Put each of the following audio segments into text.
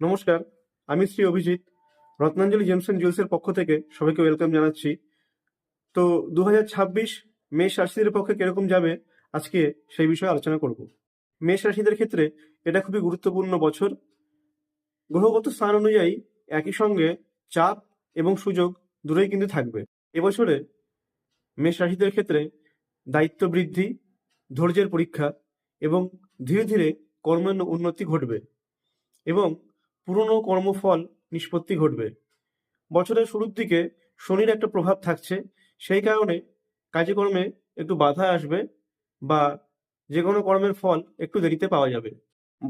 নমস্কার, আমি Shri Abhijit, Ratnanjali gems and জুয়েলসের পক্ষ থেকে সবাইকে ওয়েলকাম জানাচ্ছি। তো দু হাজার ছাব্বিশ মেষ রাশিদের পক্ষে কীরকম যাবে, আজকে সেই বিষয়ে আলোচনা করব। মেষ রাশিদের ক্ষেত্রে এটা খুবই গুরুত্বপূর্ণ বছর। গ্রহগত স্থান অনুযায়ী একই সঙ্গে চাপ এবং সুযোগ দূরেই কিন্তু থাকবে। এবছরে মেষ রাশিদের ক্ষেত্রে দায়িত্ব বৃদ্ধি, ধৈর্যের পরীক্ষা এবং ধীরে ধীরে কর্মের উন্নতি ঘটবে। এবং পুরনো কর্মফল নিষ্পত্তি ঘটবে। বছরের শুরুর দিকে শনির একটা প্রভাব থাকছে, সেই কারণে কাজে কর্মে একটু বাধা আসবে বা যে কোনো কর্মের ফল একটু দেরিতে পাওয়া যাবে।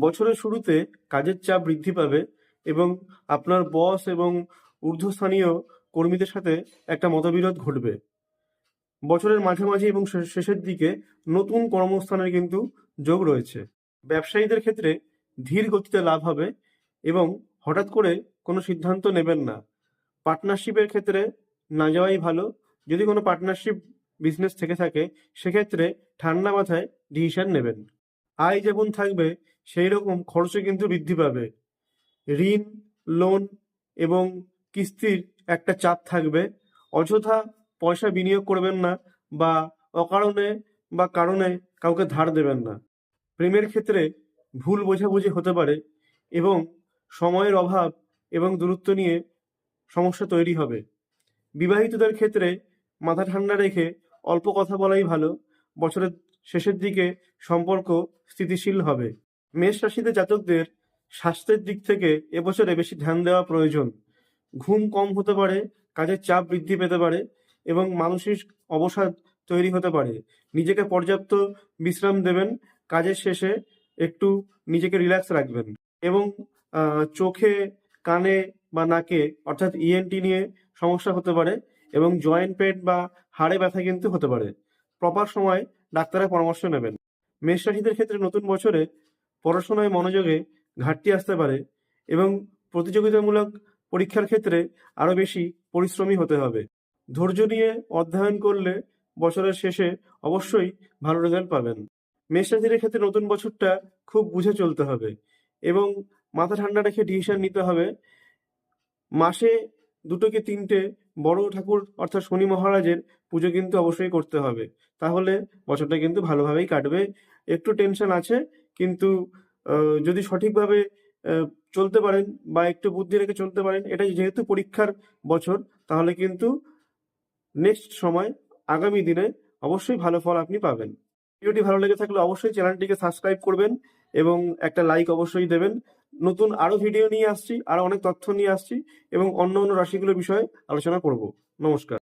বছরের শুরুতে কাজের চাপ বৃদ্ধি পাবে এবং আপনার বস এবং ঊর্ধ্বস্থানীয় কর্মীদের সাথে একটা মতবিরোধ ঘটবে। বছরের মাঝামাঝি এবং শেষের দিকে নতুন কর্মস্থানের কিন্তু যোগ রয়েছে। ব্যবসায়ীদের ক্ষেত্রে ধীর গতিতে লাভ হবে এবং হঠাৎ করে কোনো সিদ্ধান্ত নেবেন না। পার্টনারশিপের ক্ষেত্রে না যাওয়াই ভালো। যদি কোনো পার্টনারশিপ বিজনেস থেকে থাকে, সেক্ষেত্রে ঠান্ডা মাথায় ডিসিশন নেবেন। আয় যেমন থাকবে সেই রকম খরচও কিন্তু বৃদ্ধি পাবে। ঋণ, লোন এবং কিস্তির একটা চাপ থাকবে। অযথা পয়সা বিনিয়োগ করবেন না বা অকারণে বা কারণে কাউকে ধার দেবেন না। প্রেমের ক্ষেত্রে ভুল বোঝাবুঝি হতে পারে এবং সময়ের অভাব এবং দূরত্ব নিয়ে সমস্যা তৈরি হবে। বিবাহিতদের ক্ষেত্রে মাথা ঠান্ডা রেখে অল্প কথা বলাই ভালো, বছরের শেষের দিকে সম্পর্ক স্থিতিশীল হবে। মেষ রাশিতে জাতকদের স্বাস্থ্যের দিক থেকে এবছরে বেশি ধ্যান দেওয়া প্রয়োজন। ঘুম কম হতে পারে, কাজের চাপ বৃদ্ধি পেতে পারে এবং মানসিক অবসাদ তৈরি হতে পারে। নিজেকে পর্যাপ্ত বিশ্রাম দেবেন, কাজের শেষে একটু নিজেকে রিল্যাক্স রাখবেন এবং চোখে, কানে বা নাকে, অর্থাৎ ইএনটি নিয়ে সমস্যা হতে পারে এবং জয়েন্ট পেন বা হাড়ে ব্যথা কিন্তু হতে পারে। প্রপার সময় ডাক্তারের পরামর্শ নেবেন। মেষ রাশিদের ক্ষেত্রে নতুন বছরে পড়াশোনায় মনোযোগে ঘাটতি আসতে পারে এবং প্রতিযোগিতামূলক পরীক্ষার ক্ষেত্রে আরও বেশি পরিশ্রমী হতে হবে। ধৈর্য নিয়ে অধ্যয়ন করলে বছরের শেষে অবশ্যই ভালো রেজাল্ট পাবেন। মেষ রাশিদের ক্ষেত্রে নতুন বছরটা খুব বুঝে চলতে হবে এবং মাথা ঠান্ডা রেখে ডিসিশন নিতে হবে। মাসে দুটো কি তিনটে বড় ঠাকুর অর্থাৎ শনি মহারাজের পুজো কিন্তু অবশ্যই করতে হবে। তাহলে বছরটা কিন্তু ভালোভাবেই কাটবে। একটু টেনশন আছে, কিন্তু যদি সঠিকভাবে চলতে পারেন বা একটু বুদ্ধি রেখে চলতে পারেন, এটা যেহেতু পরীক্ষার বছর, তাহলে কিন্তু নেক্সট সময়, আগামী দিনে অবশ্যই ভালো ফল আপনি পাবেন। ভিডিওটি ভালো লেগে থাকলে অবশ্যই চ্যানেলটিকে সাবস্ক্রাইব করবেন এবং একটা লাইক অবশ্যই দেবেন। নতুন আরও ভিডিও নিয়ে আসছি, আরও অনেক তথ্য নিয়ে আসছি এবং অন্য অন্য রাশিগুলোর বিষয়ে আলোচনা করব। নমস্কার।